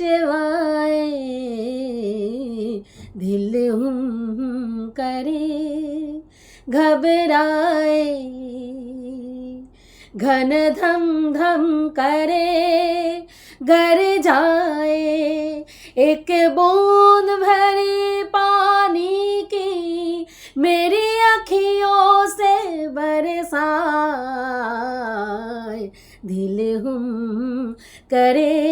कटवाए दिल हम करे, घबराए, घन धम धम करे, घर जाए, एक बूंद भरी पानी की मेरी अखियों से बरसाए, दिल हम करे।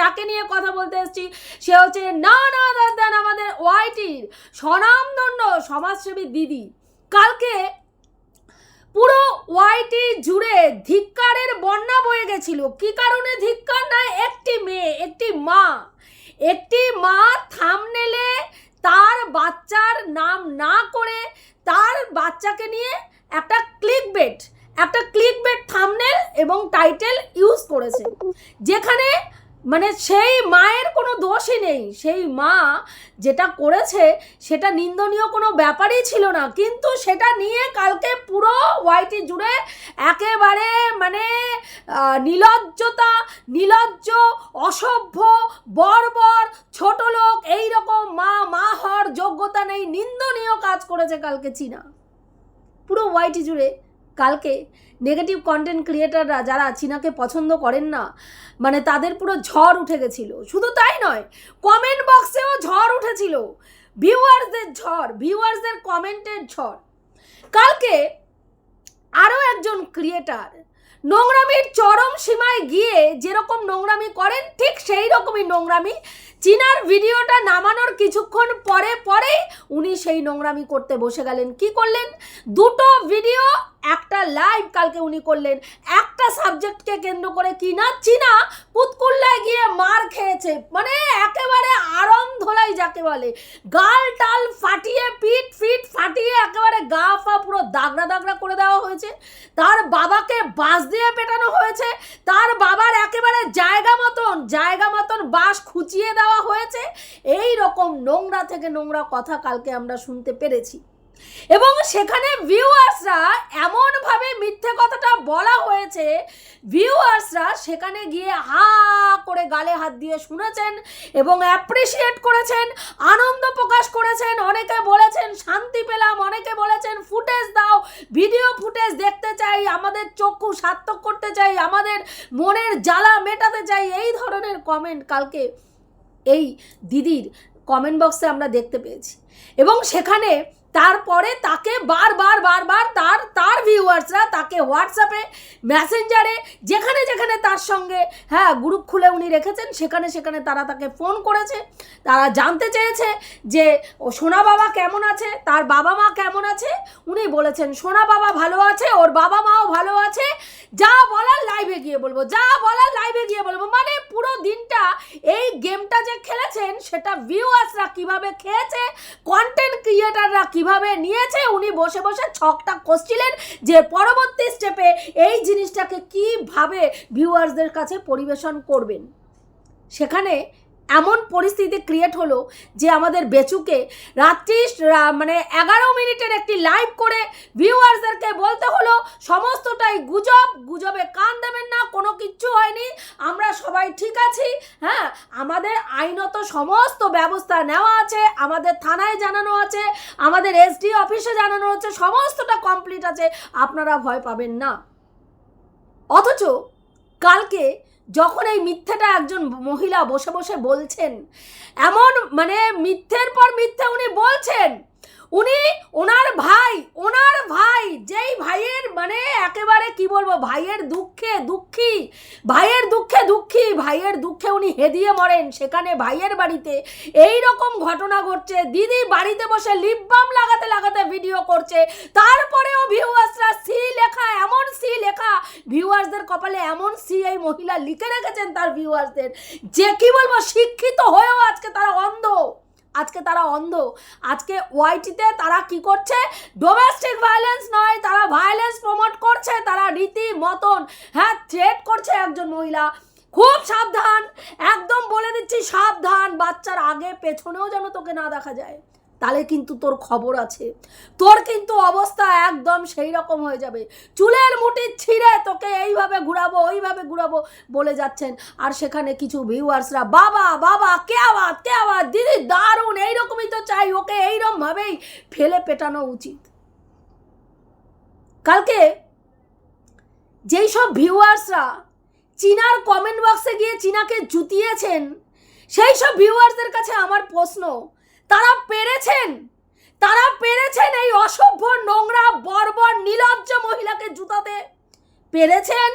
যাকে নিয়ে কথা বলতে এসেছি, সে হচ্ছে না না দাদান আমাদের ওয়াইটির স্বনামদণ্ড সমাজসেবী দিদি। কালকে পুরো ওয়াইটি জুড়ে ধিক্কারের বন্যা বয়ে গেছিল। কি কারণে ধিক্কার? না, একটি মেয়ে, একটি মা। একটি মা থামনেলে তার বাচ্চার নাম না করে তার বাচ্চাকে নিয়ে একটা ক্লিক বেট একটা ক্লিক বেট থামনেল এবং টাইটেল ইউজ করেছে। যেখানে মানে সেই মায়ের কোনো দোষই নেই। সেই মা যেটা করেছে সেটা নিন্দনীয় কোনো ব্যাপারই ছিল না। কিন্তু সেটা নিয়ে কালকে পুরো ওয়াইটি জুড়ে একেবারে মানে নিলজ্জতা, নিলজ্জ, অসভ্য, বর্বর, ছোট লোক, এইরকম মা মা হওয়ার যোগ্যতা নেই। নিন্দনীয় কাজ করেছে কালকে চীনা। পুরো ওয়াইটি জুড়ে কালকে নেগেটিভ কন্টেন্ট ক্রিয়েটাররা যারা চীনাকে পছন্দ করেন না মানে তাদের পুরো ঝড় উঠে গেছিল। শুধু তাই নয় কমেন্ট বক্সেও ঝড় উঠেছিল। ভিউয়ার্সদের ঝড় ভিউয়ার্সদের কমেন্টের ঝড়। কালকে আরও একজন ক্রিয়েটার নোংরামির চরম সীমায় গিয়ে যেরকম নোংরামি করেন, ঠিক সেই রকমই নোংরামি চীনার ভিডিওটা নামানোর কিছুক্ষণ পরে পরে উনি সেই নোংরামি করতে বসে গেলেন। কি করলেন? দুটো ভিডিও, একটা লাইভ কালকে উনি করলেন। একটা সাবজেক্টকে কেন্দ্র করে কি না চীনা পুতকুল্লায় গিয়ে মার খেয়েছে। মানে একেবারে আরম ধোলাই যাকে বলে। গাল টাল ফাটিয়ে, পিঠ ফিট ফাটিয়ে একেবারে গা ফা পুরো দাগড়া দাগড়া করে দেওয়া হয়েছে। তার বাবাকে বাস দিয়ে পেটানো হয়েছে। তার বাবার একেবারে জায়গা মতন জায়গা মতন বাস খুঁচিয়ে দেওয়া হয়েছে। এই রকম নোংরা থেকে নোংরা কথা কালকে আমরা শুনতে পেরেছি। এবং সেখানে ভিউয়ার্সরা এমনভাবে মিথ্যে কথাটা বলা হয়েছে, ভিউয়ার্সরা সেখানে গিয়ে হা করে গালে হাত দিয়ে শুনেছেন এবং অ্যাপ্রিসিয়েট করেছেন, আনন্দ প্রকাশ করেছেন, অনেকে বলেছেন শান্তি পেলাম, অনেকে বলেছেন ফুটেজ দাও ভিডিও ফুটেজ দেখতে চাই, আমাদের চক্ষু সার্থক করতে চাই, আমাদের মনের জ্বালা মেটাতে চাই, এই ধরনের কমেন্ট কালকে এই দিদির কমেন্ট বক্সে আমরা দেখতে পেয়েছি। এবং সেখানে তারপরে তাকে বারবার বারবার তার তার ভিউয়ার্সরা তাকে হোয়াটসঅ্যাপে মেসেঞ্জারে যেখানে যেখানে তার সঙ্গে হ্যাঁ গ্রুপ খুলে উনি রেখেছেন, সেখানে সেখানে তারা তাকে ফোন করেছে। তারা জানতে চেয়েছে যে, ও সোনা বাবা কেমন আছে? তার বাবা মা কেমন আছে? উনি বলেছেন, সোনা বাবা ভালো আছে, ওর বাবা মাও ভালো আছে। যা বলার লাইভে গিয়ে বলব, যা বলার লাইভে গিয়ে বলব মানে পুরো দিনটা এই গেমটা যে খেলেছেন, সেটা ভিউয়ার্সরা কীভাবে খেয়েছে কন্টেন্ট ক্রিয়েটাররা কীভাবে নিয়েছে, উনি বসে বসে ছকটা কষছিলেন যে পরবর্তী স্টেপে এই জিনিসটাকে কীভাবে ভিউয়ার্সদের কাছে পরিবেশন করবেন। সেখানে এমন পরিস্থিতি ক্রিয়েট হলো যে আমাদের বেচুকে রাত্রি মানে এগারো মিনিটের একটি লাইভ করে ভিউয়ার্সদেরকে বলতে হলো, সমস্তটাই গুজব, গুজবে কান দেবেন না, কোনো কিচ্ছু হয়নি, আমরা সবাই ঠিক আছি হ্যাঁ আমাদের আইনত সমস্ত ব্যবস্থা নেওয়া আছে, আমাদের থানায় জানানো আছে, আমাদের এসডি অফিসে জানানো হচ্ছে সমস্তটা কমপ্লিট আছে, আপনারা ভয় পাবেন না। অথচ কালকে যখন এই মিথ্যেটা একজন মহিলা বসে বসে বলছেন, এমন মানে মিথ্যের পর মিথ্যে উনি বলছেন উনি, ওনার ভাই ওনার ভাই, যেই ভাইয়ের মানে একেবারে কি বলব, ভাইয়ের দুঃখে দুঃখী, ভাইয়ের দুঃখে দুঃখী, ভাইয়ের দুঃখে উনি হেদিয়ে মরেন। সেখানে ভাইয়ের বাড়িতে এই রকম ঘটনা ঘটছে। দিদি বাড়িতে বসে লিপ বাম লাগাতে লাগাতে ভিডিও করছে। তারপরেও ভিউয়ার্সরা সি লেখা, এমন সি লেখা। ভিউয়ার্সদের কপালে এমন সি এই মহিলা লিখে রেখেছেন তার ভিউয়ার্সদের যে কি বলব, শিক্ষিত হয়েও আজকে তারা অন্ধ। আজকে তারা অন্ধ। আজকে ওয়াইটিতে তারা কি করছে? ডোমেস্টিক ভায়োলেন্স নয়, তারা ভায়োলেন্স প্রমোট করছে, তারা রীতি মতন হ্যাঁ থ্রেট করছে একজন মহিলা। খুব সাবধান, একদম বলে দিচ্ছি সাবধান, বাচ্চার আগে পেছনেও যেন তোকে না দেখা যায়। তাহলে কিন্তু তোর খবর আছে। তোর কিন্তু অবস্থা একদম সেই রকম হয়ে যাবে। চুলের মুঠি ছিঁড়ে তোকে এইভাবে ঘুরাবো, ওইভাবে ঘুরাবো বলে যাচ্ছেন। আর সেখানে কিছু ভিউয়ার্সরা বাবা বাবা, কে আওয়াজ কে আওয়াজ দিদি, দারুণ, এইরকমই তো চাই, ওকে এইরকমভাবেই ফেলে পেটানো উচিত। কালকে যেই সব ভিউয়ার্সরা চীনার কমেন্ট বক্সে গিয়ে চীনাকে জুতিয়েছেন, সেই সব ভিউয়ার্সদের কাছে আমার প্রশ্ন তারা পেরেছেন। তারা পেরেছেন এই অসভ্য নোংরা, বর্বর, নীলজ্জ মহিলাকে জুতাতে। পেরেছেন?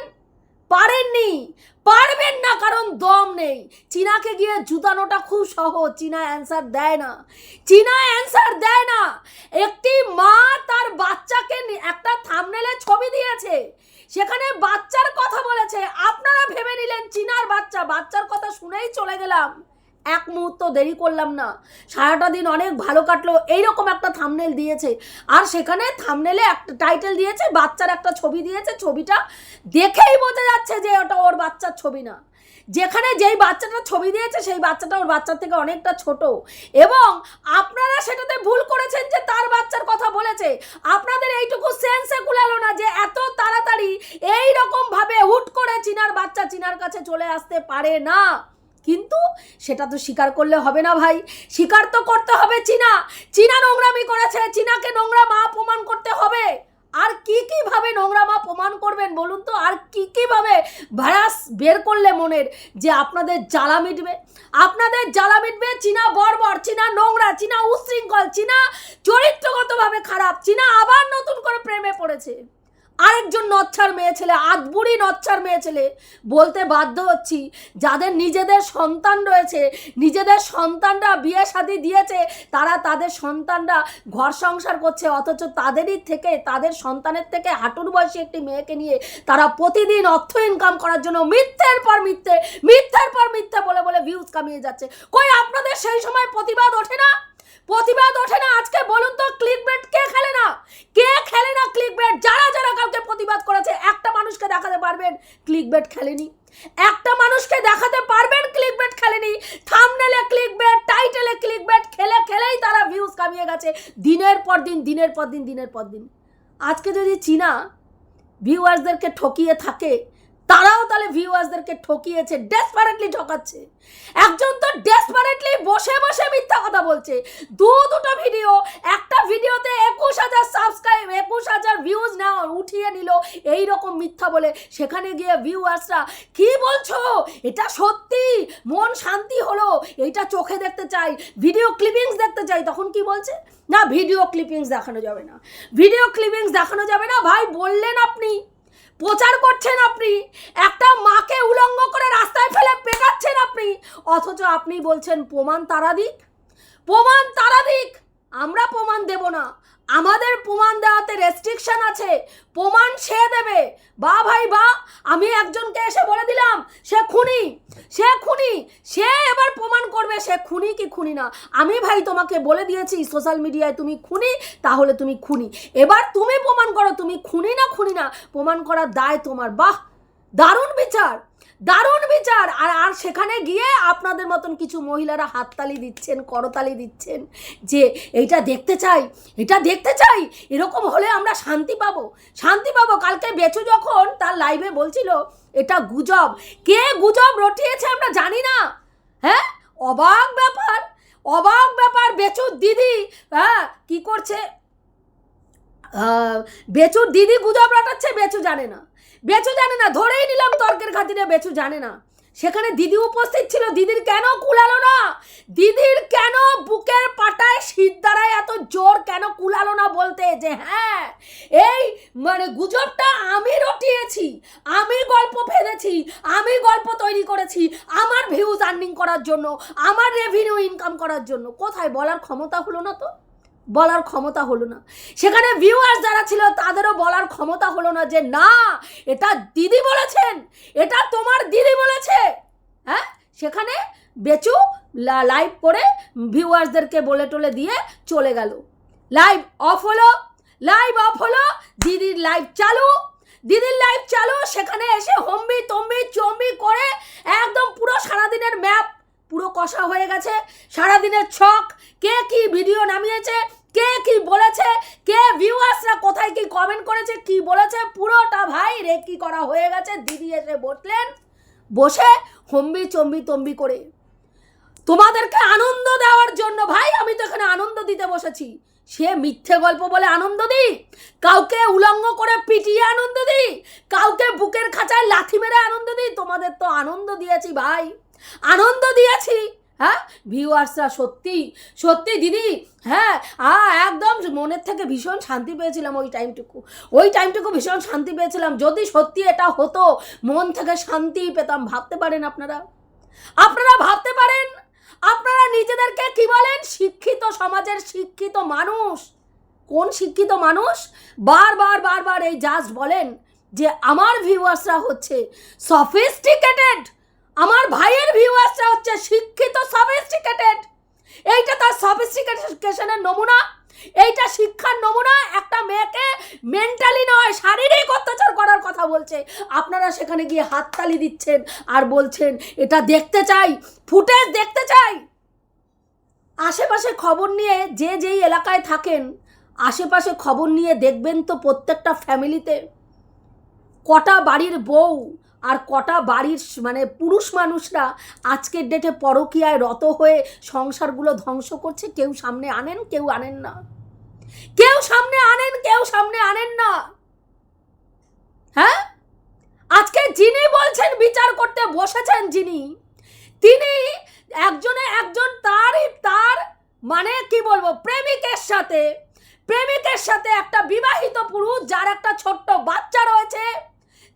পারেননি। পারবেন না, কারণ দম নেই। চীনাকে গিয়ে জুতানোটা খুব সহজ। চীনা অ্যান্সার দেয় না। চীনা অ্যান্সার দেয় না। একটি মা তার বাচ্চাকে একটা থামনেলে ছবি দিয়েছে। সেখানে বাচ্চার কথা বলেছে। আপনারা ভেবে নিলেন চীনার বাচ্চা। বাচ্চার কথা শুনেই চলে গেলাম। এক মুহূর্ত দেরি করলাম না। সারাটা দিন অনেক ভালো কাটলো, এইরকম একটা থামনেল দিয়েছে। আর সেখানে থামনেলে একটা টাইটেল দিয়েছে, বাচ্চার একটা ছবি দিয়েছে, ছবিটা দেখেই বোঝা যাচ্ছে যে ওটা ওর বাচ্চার ছবি না। যেখানে যেই বাচ্চাটা ছবি দিয়েছে, সেই বাচ্চাটা ওর বাচ্চার থেকে অনেকটা ছোট। এবং আপনারা সেটাতে ভুল করেছেন যে তার বাচ্চার কথা বলেছে। আপনাদের এইটুকু সেন্সে কুলালো না যে এত তাড়াতাড়ি এই রকম ভাবে হুট করে চিনার বাচ্চা চিনার কাছে চলে আসতে পারে না। কিন্তু সেটা তো স্বীকার করলে হবে না ভাই। স্বীকার তো করতে হবে চীনা। চীনা নোংরামি করেছে। চীনাকে নোংরা মা প্রমাণ করতে হবে। আর কি কি ভাবে নোংরা মা প্রমাণ করবেন বলুন তো? আর কি কি ভাবে ভাইরাস বের করলে মনের যে আপনাদের জ্বালা মিটবে? আপনাদের জ্বালা মিটবে চীনা বর্বর, চীনা নোংরা, চীনা উশৃঙ্খল, চীনা চরিত্রগতভাবে খারাপ, চীনা আবার নতুন করে প্রেমে পড়েছে। আরেকজন নচ্ছার মেয়ে ছেলে, আধবুড়ি নচ্ছার মেয়ে ছেলে বলতে বাধ্য হচ্ছি, যাদের নিজেদের সন্তান রয়েছে, নিজেদের সন্তানরা বিয়ে শাদী দিয়েছে, তারা তাদের সন্তানরা ঘর সংসার করছে, অথচ তাদেরই থেকে, তাদের সন্তানের থেকে হাঁটুর বয়সী একটি মেয়েকে নিয়ে তারা প্রতিদিন অর্থ ইনকাম করার জন্য মিথ্যের পর মিথ্যে, মিথ্যের পর মিথ্যে বলে বলে ভিউজ কামিয়ে যাচ্ছে। কই আপনাদের সেই সময় প্রতিবাদ ওঠে না? প্রতিবাদ ওঠে না। আজকে বলুন তো ক্লিক বেট কে খেলে না? কে খেলে না ক্লিক বেট যারা যারা কাউকে প্রতিবাদ করেছে, একটা মানুষকে দেখাতে পারবেন ক্লিক বেট খেলেনি। একটা মানুষকে দেখাতে পারবেন ক্লিক বেট খেলেনি। থামনেলে ক্লিক বেট টাইটেলে ক্লিক বেট খেলে খেলেই তারা ভিউজ কামিয়ে গেছে। দিনের পর দিন, দিনের পর দিন, দিনের পর দিন। আজকে যদি চীনা ভিউয়ার্সদেরকে ঠকিয়ে থাকে তারাও তাহলে ভিউয়ার্সদেরকে ঠকিয়েছে ডেসপারেটলি ঠকাচ্ছে। একজন তো ডেসপারেটলি বসে বসে মিথ্যা কথা বলছে। দু দুটো ভিডিও একটা ভিডিওতে একুশ হাজার সাবস্ক্রাইব একুশ হাজার ভিউজ নেওয়া উঠিয়ে নিল এই রকম মিথ্যা বলে। সেখানে গিয়ে ভিউয়ার্সরা কি বলছো? এটা সত্যি? মন শান্তি হলো? এইটা চোখে দেখতে চাই। ভিডিও ক্লিপিংস দেখতে চাই। তখন কি বলছে? না ভিডিও ক্লিপিংস দেখানো যাবে না। ভিডিও ক্লিপিংস দেখানো যাবে না। ভাই, বললেন আপনি। প্রচার করছেন আপনি। একটা মাকে উলঙ্গ করে রাস্তায় ফেলে পেকাচ্ছেন আপনি। অথচ আপনি বলছেন, প্রমাণ তারা দিক প্রমাণ তারা দিক আমরা প্রমাণ দেব না। আমাদের প্রমাণ দেওয়াতে রেস্ট্রিকশন আছে। প্রমাণ সে দেবে। বা ভাই, বা, আমি একজনকে এসে বলে দিলাম, সে খুনি সে খুনি, সে এবার প্রমাণ করবে সে খুনি কি খুনি না। আমি ভাই তোমাকে বলে দিয়েছি সোশ্যাল মিডিয়ায় তুমি খুনি, তাহলে তুমি খুনি। এবার তুমি প্রমাণ করো তুমি খুনি না খুনি না। প্রমাণ করার দায় তোমার। বাহ! দারুণ বিচার দারুণ বিচার। আর আর সেখানে গিয়ে আপনাদের মতন কিছু মহিলারা হাততালি দিচ্ছেন, করতালি দিচ্ছেন যে এইটা দেখতে চাই, এটা দেখতে চাই, এরকম হলে আমরা শান্তি পাবো। শান্তি পাবো। কালকে বেচু যখন তার লাইভে বলছিল, এটা গুজব। কে গুজব রটিয়েছে আমরা জানি না। হ্যাঁ? অবাক ব্যাপার অবাক ব্যাপার। বেচুর দিদি হ্যাঁ কি করছে? বেচুর দিদি গুজব রটাচ্ছে, বেচু জানে না। বেচু জানে না, ধরেই নিলাম তর্কের খাতিরে বেচু জানে না। সেখানে দিদি উপস্থিত ছিল, দিদির কেন কুলালো না? দিদির কেন বুকের পাটায় শীত দ্বারায় এত জোর কেন কুলালো না বলতে যে হ্যাঁ এই মানে গুজবটা আমি রটিয়েছি, আমি গল্প ফেলেছি, আমি গল্প তৈরি করেছি, আমার ভিউজ আর্নিং করার জন্য, আমার রেভিনিউ ইনকাম করার জন্য। কোথায় বলার ক্ষমতা হলো না তো? বলার ক্ষমতা হলো না। সেখানে ভিউয়ার্স যারা ছিল, তাদেরও বলার ক্ষমতা হলো না যে, না, এটা দিদি বলেছেন, এটা তোমার দিদি বলেছে। হ্যাঁ? সেখানে বেচু লাইভ করে ভিউয়ার্সদেরকে বলে টলে দিয়ে চলে গেল। লাইভ অফ হলো লাইভ অফ হলো, দিদির লাইভ চালু, দিদির লাইভ চালু সেখানে এসে হম্বি তম্বি চম্বি করে একদম পুরো সারাদিনের ম্যাপ পুরো কষা হয়ে গেছে সারাদিনের ছক কে কি ভিডিও নামিয়েছে কে কি বলেছে কে ভিউয়ার্সরা কোথায় কি কমেন্ট করেছে কি বলেছে পুরোটা ভাই রেকি করা হয়ে গেছে দিদি এসে বসলেন বসে হম্বি চম্বি তম্বি করে। তোমাদেরকে আনন্দ দেওয়ার জন্য, ভাই, আমি তো এখানে আনন্দ দিতে বসেছি। সে মিথ্যে গল্প বলে আনন্দ দিই? কাউকে উলঙ্গ করে পিটিয়ে আনন্দ দিই? কাউকে বুকের খাঁচায় লাথি মেরে আনন্দ দিই? তোমাদের তো আনন্দ দিয়েছি, ভাই। আনন্দ দিয়েছি। হ্যাঁ? ভিউয়ার্সরা, সত্যি সত্যি দিদি হ্যাঁ আ একদম মনের থেকে ভীষণ শান্তি পেয়েছিলাম ওই টাইমটুকু। ওই টাইমটুকু ভীষণ শান্তি পেয়েছিলাম। যদি সত্যি এটা হতো, মন থেকে শান্তি পেতাম। ভাবতে পারেন আপনারা? আপনারা ভাবতে পারেন? আপনারা নিজেদেরকে কি বলেন? শিক্ষিত সমাজের শিক্ষিত মানুষ। কোন শিক্ষিত মানুষ? বারবার বারবার এই জাস্ট বলেন যে আমার ভিউয়ার্সরা হচ্ছে সফিস্টিকেটেড আমার ভাইয়ের ভিউয়ার্সরা হচ্ছে শিক্ষিত সফিস্টিকেটেড এইটা তার সফিস্টিকেশনের নমুনা। এইটা শিক্ষার নমুনা। একটা মেয়েকে মেন্টালি নয়, শারীরিক অত্যাচার করার কথা বলছে। আপনারা সেখানে গিয়ে হাততালি দিচ্ছেন আর বলছেন, এটা দেখতে চাই, ফুটেজ দেখতে চাই। আশেপাশে খবর নিয়ে যে যেই এলাকায় থাকেন, আশেপাশে খবর নিয়ে দেখবেন তো প্রত্যেকটা ফ্যামিলিতে কটা বাড়ির বউ আর কটা বাড়ির মানে পুরুষ মানুষরা আজকের ডেটে পরকীয়ায় রত হয়ে সংসারগুলো ধ্বংস করছে, কেউ সামনে আনেন, কেউ আনেন না। কেউ সামনে আনেন, কেউ সামনে আনেন না। হ্যাঁ? আজকে যিনি বলছেন বিচার করতে বসেছেন যিনি, তিনি একজনে একজন তারই তার মানে কি বলব, প্রেমিকের সাথে প্রেমিকের সাথে একটা বিবাহিত পুরুষ, যার একটা ছোট্ট বাচ্চা রয়েছে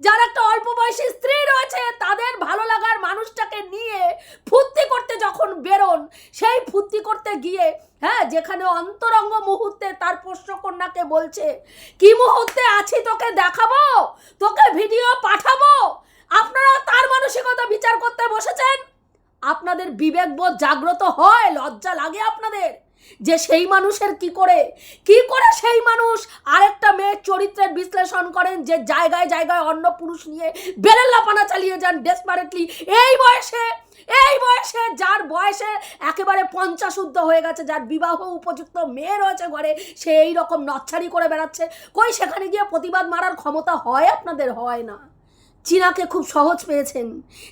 যার একটা অল্প বয়সী স্ত্রী রয়েছে, তাদের ভালো লাগার মানুষটাকে নিয়ে ফুর্তি করতে যখন বেরোন, সেই ফুর্তি করতে গিয়ে হ্যাঁ যেখানে অন্তরঙ্গ মুহূর্তে তার পোষ্যকন্যাকে বলছে, কি মুহূর্তে আছি তোকে দেখাবো? তোকে ভিডিও পাঠাবো? আপনারা তার মানসিকতা বিচার করতে বসেছেন? আপনাদের বিবেকবোধ জাগ্রত হয়, লজ্জা লাগে আপনাদের। যে সেই মানুষের কি করে? কি করে সেই মানুষ? আরেকটা মেয়ের চরিত্রের বিশ্লেষণ করেন যে জায়গায় জায়গায় অন্য পুরুষ নিয়ে বেরেল্লাপানা চালিয়ে যান ডেসপারেটলি এই বয়সে এই বয়সে যার বয়সে একেবারে পঞ্চাশুদ্ধ হয়ে গেছে, যার বিবাহ উপযুক্ত মেয়ে রয়েছে ঘরে, সে এই রকম করে বেড়াচ্ছে। কই সেখানে গিয়ে প্রতিবাদ মারার ক্ষমতা হয় আপনাদের? হয় না। চীনাকে খুব সহজ পেয়েছেন।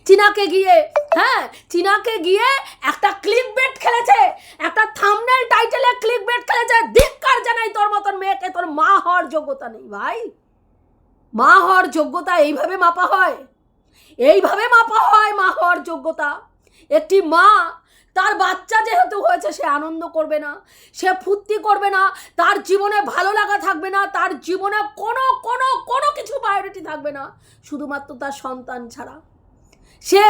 চীনাকে গিয়ে হ্যাঁ চীনাকে গিয়ে একটা ক্লিক বেট খেলেছে, একটা থামনেল টাইটেলে ক্লিক বেট খেলেছে। ধিক্কার জানাই তোর মতন মেয়েকে, তোর মা হওয়ার যোগ্যতা নেই ভাই। মা হওয়ার যোগ্যতা এইভাবে মাপা হয়। এইভাবে মাপা হয় মা হওয়ার যোগ্যতা। একটি মা তার বাচ্চা যেহেতু হয়েছে, সে আনন্দ করবে না, সে ফুর্তি করবে না, তার জীবনে ভালো লাগা থাকবে না, তার জীবনে কোনো কোনো কোনো কিছু প্রায়োরিটি থাকবে না, শুধুমাত্র তার সন্তান ছাড়া। সে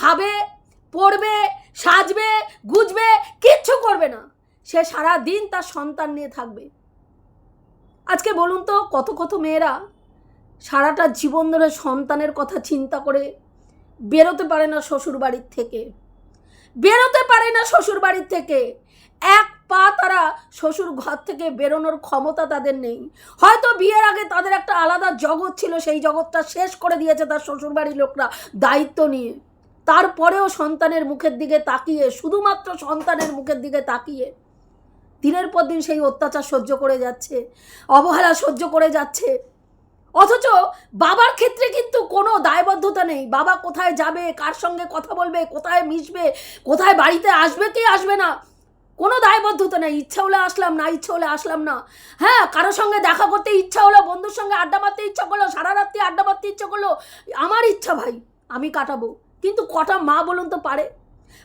খাবে, পড়বে, সাজবে, গুজবে, কিচ্ছু করবে না, সে সারা দিন তার সন্তান নিয়ে থাকবে। আজকে বলুন তো, কত কত মেয়েরা সারাটা জীবন ধরে সন্তানের কথা চিন্তা করে বেরোতে পারে না শ্বশুর বাড়ির থেকে। বেরোতে পারে না শ্বশুর বাড়ির থেকে। এক পা তারা শ্বশুর ঘর থেকে বেরোনোর ক্ষমতা তাদের নেই। হয়তো বিয়ের আগে তাদের একটা আলাদা জগৎ ছিল, সেই জগৎটা শেষ করে দিয়েছে তার শ্বশুর বাড়ির লোকরা দায়িত্ব নিয়ে। তারপরেও সন্তানের মুখের দিকে তাকিয়ে, শুধুমাত্র সন্তানের মুখের দিকে তাকিয়ে, দিনের পর দিন সেই অত্যাচার সহ্য করে যাচ্ছে, অবহেলা সহ্য করে যাচ্ছে। অথচ বাবার ক্ষেত্রে কিন্তু কোনো দায়বদ্ধতা নেই। বাবা কোথায় যাবে, কার সঙ্গে কথা বলবে, কোথায় মিশবে, কোথায় বাড়িতে আসবে, কি আসবে না? কোনো দায়বদ্ধতা নেই। ইচ্ছা হলে আসলাম না, ইচ্ছা হলে আসলাম না। হ্যাঁ কারোর সঙ্গে দেখা করতে ইচ্ছা হলো, বন্ধুর সঙ্গে আড্ডা মারতে ইচ্ছা করল, সারা রাত্রি আড্ডা মারতে ইচ্ছা করল, আমার ইচ্ছা ভাই, আমি কাটাবো। কিন্তু কটা মা বলুন তো পারে?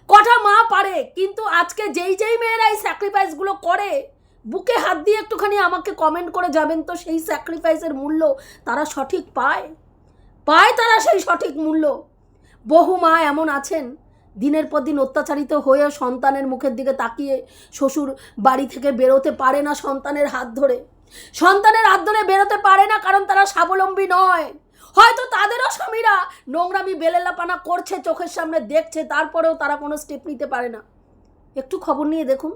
কটা মা পারে? কিন্তু আজকে যেই যেই মেয়েরা এই স্যাক্রিফাইসগুলো করে বুকে হাত দিয়ে একটুখানি আমাকে কমেন্ট করে যাবেন তো সেই স্যাক্রিফাইসের মূল্য তারা সঠিক পায়? পায় তারা সেই সঠিক মূল্য। বহু মা এমন আছেন, দিনের পর দিন অত্যাচারিত হয়ে সন্তানের মুখের দিকে তাকিয়ে শ্বশুর বাড়ি থেকে বেরোতে পারে না সন্তানের হাত ধরে। সন্তানের হাত ধরে বেরোতে পারে না কারণ তারা স্বাবলম্বী নয়। হয়তো তাদেরও স্বামীরা নোংরামি, বেলেলাপানা করছে, চোখের সামনে দেখছে, তারপরেও তারা কোনো স্টেপ নিতে পারে না। একটু খবর নিয়ে দেখুন।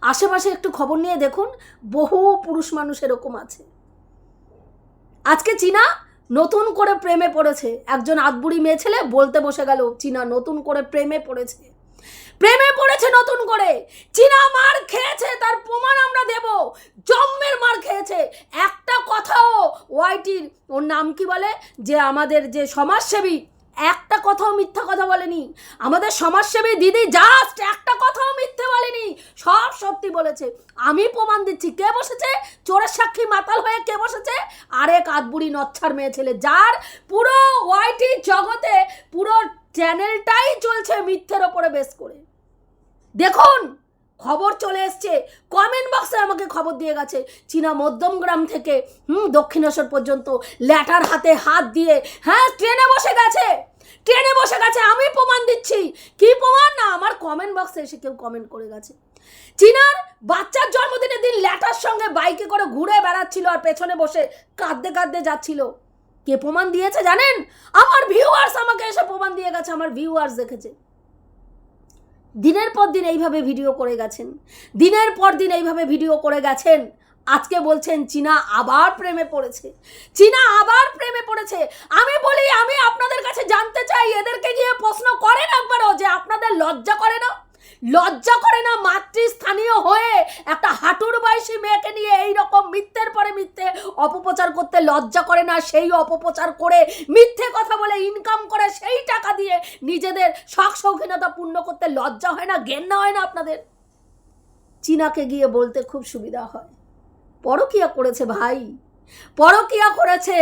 আশেপাশে একটু খবর নিয়ে দেখুন, বহু পুরুষ মানুষ এরকম আছে। আজকে চীনা নতুন করে প্রেমে পড়েছে। একজন আদবুড়ি মেয়ে ছেলে বলতে বসে গেল, চীনা নতুন করে প্রেমে পড়েছে। প্রেমে পড়েছে নতুন করে। চীনা মার খেয়েছে, তার প্রমাণ আমরা দেব। জম্মের মার খেয়েছে। একটা কথাও ওয়াইটির ওর নাম কি বলে? যে আমাদের যে সমাজসেবী একটা কথাও মিথ্যা কথা বলেনি। আমাদের সমাজসেবী দিদি জাস্ট একটা কথাও মিথ্যে বলেনি। সব সত্যি বলেছে। আমি প্রমাণ দিচ্ছি। কে বসেছে? চোরের সাক্ষী মাতাল হয়ে কে বসেছে? আরেক আদবুড়ি নচ্ছার মেয়ে ছেলে, যার পুরো ওয়াইটি জগতে, পুরো চ্যানেলটাই চলছে মিথ্যের ওপরে বেশ করে। দেখুন খবর চলে এসছে। কমেন্ট বক্সে আমাকে খবর দিয়ে গেছে। চীনা মধ্যমগ্রাম থেকে, হুম দক্ষিণেশ্বর পর্যন্ত ল্যাটার হাতে হাত দিয়ে হ্যাঁ ট্রেনে বসে গেছে। ট্রেনে বসে গেছে, আমি প্রমাণ দিচ্ছি। কি প্রমাণ? না, আমার কমেন্ট বক্সে এসে কেউ কমেন্ট করে গেছে। চীনার বাচ্চার জন্মদিনের দিন ল্যাটার সঙ্গে বাইকে করে ঘুরে বেড়াচ্ছিল আর পেছনে বসে কাঁদতে কাঁদতে যাচ্ছিল। কে প্রমাণ দিয়েছে জানেন? আমার ভিউয়ার্স আমাকে এসে প্রমাণ দিয়ে গেছে, আমার ভিউয়ার্স দেখেছে। দিনের পর দিন এইভাবে ভিডিও করে গেছেন। দিনের পর দিন এইভাবে ভিডিও করে গেছেন। আজকে বলছেন, চীনা আবার প্রেমে পড়েছে। চীনা আবার প্রেমে পড়েছে। আমি বলি, আমি আপনাদের কাছে জানতে চাই, এদেরকে গিয়ে প্রশ্ন করেন একবারও যে আপনাদের লজ্জা করে না? লজ্জা করে না মাতৃস্থানীয় হয়ে একটা হাঁটুর বয়সী মেয়েকে নিয়ে এই রকম মিথ্যের পরে মিথ্যে অপপ্রচার করতে লজ্জা করে না, সেই অপপ্রচার করে মিথ্যে কথা বলে ইনকাম করে সেই টাকা দিয়ে নিজেদের শখ শৌখিনতা পূর্ণ করতে লজ্জা হয় না, ঘেন্না হয় না আপনাদের? চীনাকে গিয়ে বলতে খুব সুবিধা হয়। পরকিয়া করেছে ভাই, পরকিয়া করেছে।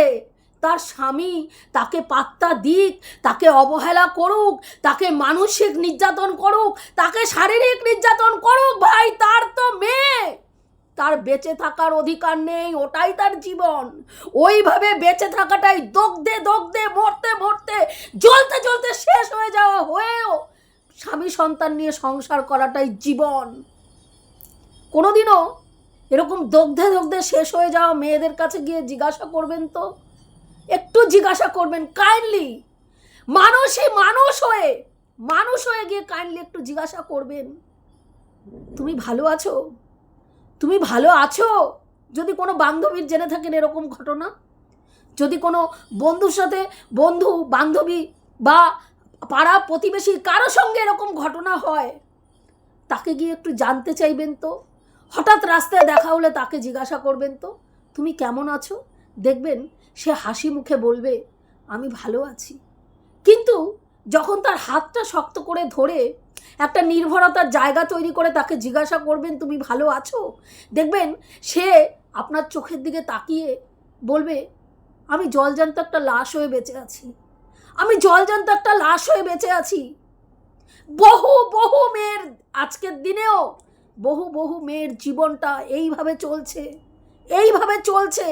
তার স্বামী তাকে পাত্তা দিক, তাকে অবহেলা করুক, তাকে মানসিক নির্যাতন করুক, তাকে শারীরিক নির্যাতন করুক, ভাই, তার তো মেয়ে। তার বেঁচে থাকার অধিকার নেই, ওটাই তার জীবন। ওইভাবে বেঁচে থাকাটাই দগ্ধে দগ্ধে, মরতে মরতে, জ্বলতে জ্বলতে শেষ হয়ে যাওয়া হয়েও স্বামী সন্তান নিয়ে সংসার করাটাই জীবন। কোনোদিনও এরকম দগ্ধে দগ্ধে শেষ হয়ে যাওয়া মেয়েদের কাছে গিয়ে জিজ্ঞাসা করবেন তো? একটু জিজ্ঞাসা করবেন কাইন্ডলি মানুষই মানুষ হয়ে মানুষ হয়ে গিয়ে কাইন্ডলি একটু জিজ্ঞাসা করবেন। তুমি ভালো আছো? তুমি ভালো আছো? যদি কোনো বান্ধবীর জেনে থাকেন এরকম ঘটনা? যদি কোনো বন্ধুর সাথে, বন্ধু, বান্ধবী বা পাড়া প্রতিবেশী কারও সঙ্গে এরকম ঘটনা হয়, তাকে গিয়ে একটু জানতে চাইবেন তো? হঠাৎ রাস্তায় দেখা হলে তাকে জিজ্ঞাসা করবেন তো? তুমি কেমন আছো? দেখবেন সে হাসি মুখে বলবে, আমি ভালো আছি। কিন্তু যখন তার হাতটা শক্ত করে ধরে একটা নির্ভরতার জায়গা তৈরি করে তাকে জিজ্ঞাসা করবেন, তুমি ভালো আছো? দেখবেন সে আপনার চোখের দিকে তাকিয়ে বলবে, আমি জলজান্ত একটা লাশ হয়ে বেঁচে আছি। আমি জলজান্ত একটা লাশ হয়ে বেঁচে আছি। বহু বহু মেয়ের আজকের দিনেও বহু বহু মেয়ের জীবনটা এইভাবে চলছে এইভাবে চলছে।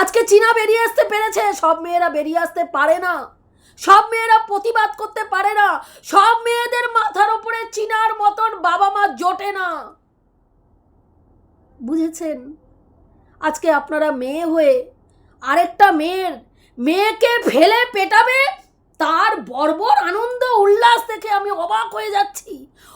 আজকে চীনা বেরিয়ে আসতে পেরেছে। সব মেয়েরা বেরিয়ে আসতে পারে না। সব মেয়েরা প্রতিবাদ করতে পারে না। সব মেয়েদের মাথার ওপরে চীনার মতন বাবা মা জোটে না। বুঝেছেন? আজকে আপনারা মেয়ে হয়ে আরেকটা মেয়ের মেয়েকে ফেলে পেটাবে, তার বর্বর আনন্দ উল্লাস দেখে আমি অবাক হয়ে যাচ্ছি।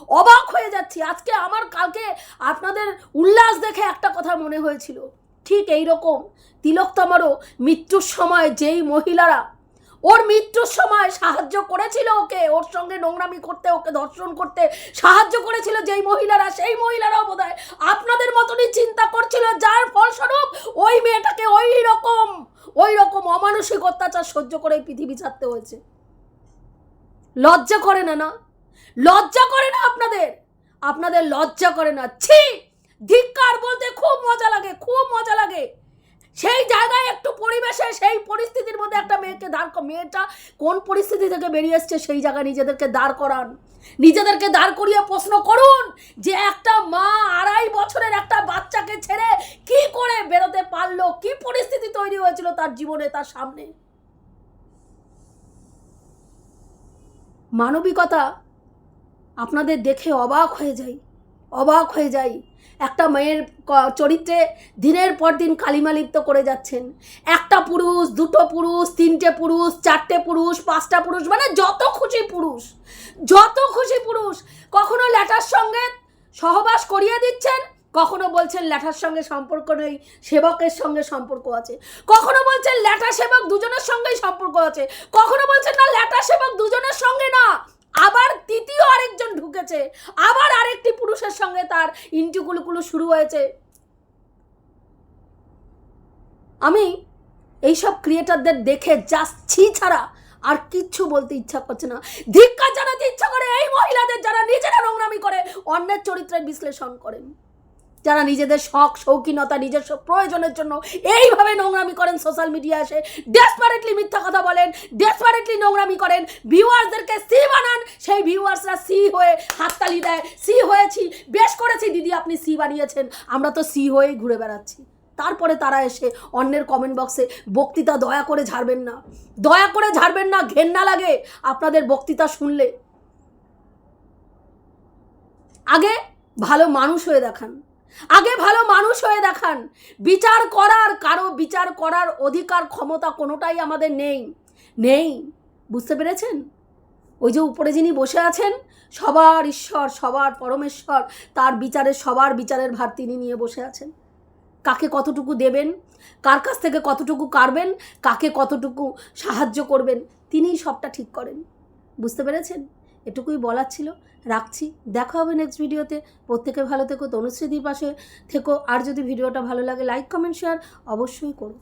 অবাক হয়ে যাচ্ছি। আজকে আমার কালকে আপনাদের উল্লাস দেখে একটা কথা মনে হয়েছিল। ঠিক এই রকম তিলক তিলকতমারও মৃত্যুর সময় যেই মহিলারা, ওর মৃত্যুর সময় সাহায্য করেছিল ওকে, ওর সঙ্গে নোংরামি করতে, ওকে ধর্ষণ করতে সাহায্য করেছিল যেই মহিলারা, সেই মহিলারাও বোধ আপনাদের মতনই চিন্তা করছিল, যার ফলস্বরূপ ওই মেয়েটাকে ওই রকম ওই রকম অমানসিক অত্যাচার সহ্য করে পৃথিবী ছাড়তে হয়েছে। লজ্জা করে না না। লজ্জা করে না আপনাদের। আপনাদের লজ্জা করে না। ছি! ধিক্কার বলতে খুব মজা লাগে, খুব মজা লাগে। সেই জায়গায় একটু পরিবেশে, সেই পরিস্থিতির মধ্যে একটা মেয়েকে দাঁড় মেয়েটা কোন পরিস্থিতি থেকে বেরিয়ে এসছে সেই জায়গায় নিজেদেরকে দাঁড় করান। নিজেদেরকে দাঁড় করিয়ে প্রশ্ন করুন যে একটা মা আড়াই বছরের একটা বাচ্চাকে ছেড়ে কি করে বেরোতে পারল, কি পরিস্থিতি তৈরি হয়েছিল তার জীবনে, তার সামনে। মানবিকতা আপনাদের দেখে অবাক হয়ে যাই। অবাক হয়ে যাই। একটা মেয়ের চরিত্রে দিনের পর দিন কালিমা লিপ্ত করে যাচ্ছেন। একটা পুরুষ, দুটো পুরুষ, তিনটে পুরুষ, চারটে পুরুষ, পাঁচটা পুরুষ মানে যত খুশি পুরুষ, যত খুশি পুরুষ, কখনো ল্যাটার সঙ্গে সহবাস করিয়ে দিচ্ছেন, কখনো বলছেন ল্যাঠার সঙ্গে সম্পর্ক নেই, সেবকের সঙ্গে সম্পর্ক আছে। কখনো বলছেন ল্যাটা সেবক দুজনের সঙ্গেই সম্পর্ক আছে, কখনো বলছেন না ল্যাটা সেবক দুজনের সঙ্গে না। আবার তৃতীয় আরেকজন ঢুকেছে। আবার আরেকটি পুরুষের সঙ্গে তার ইন্টুকুলুকুলু শুরু হয়েছে। আমি এইসব ক্রিয়েটারদের দেখে যাচ্ছি ছাড়া আর কিচ্ছু বলতে ইচ্ছা করছে না। ধিক্কার জানাতে ইচ্ছা করে এই মহিলাদের যারা নিজেরা নোংরামি করে, অন্যের চরিত্রের বিশ্লেষণ করেন। যারা নিজেদের শখ, শৌখিনতা নিজস্ব প্রয়োজনের জন্য এইভাবে নোংরামি করেন সোশ্যাল মিডিয়া এসে ডেসপারেটলি মিথ্যা কথা বলেন ডেসপারেটলি নোংরামি করেন ভিউয়ার্সদেরকে সি বানান। সেই ভিউয়ার্সরা সি হয়ে হাততালি দেয় সি হয়েছি, বেশ করেছি, দিদি আপনি সি বানিয়েছেন, আমরা তো সি হয়েই ঘুরে বেড়াচ্ছি। তারপরে তারা এসে অন্যের কমেন্ট বক্সে বক্তৃতা দয়া করে ঝাড়বেন না। দয়া করে ঝাড়বেন না, ঘেন্না লাগে আপনাদের বক্তৃতা শুনলে। আগে ভালো মানুষ হয়ে দেখান। আগে ভালো মানুষ হয়ে দেখান। বিচার করার, কারও বিচার করার অধিকার, ক্ষমতা কোনোটাই আমাদের নেই। নেই। বুঝতে পেরেছেন? ওই যে উপরে যিনি বসে আছেন, সবার ঈশ্বর, সবার পরমেশ্বর, তার বিচারের, সবার বিচারের ভার তিনি নিয়ে বসে আছেন। কাকে কতটুকু দেবেন? কার কাছ থেকে কতটুকু কারবেন কাকে কতটুকু সাহায্য করবেন? তিনিই সবটা ঠিক করেন। বুঝতে পেরেছেন? এটুকুই বলার ছিল। রাখছি। দেখা হবে নেক্সট ভিডিওতে প্রত্যেকে ভালো থেকো তনুশ্রীদির পাশে থেকো। আর যদি ভিডিওটা ভালো লাগে লাইক কমেন্ট শেয়ার অবশ্যই করো।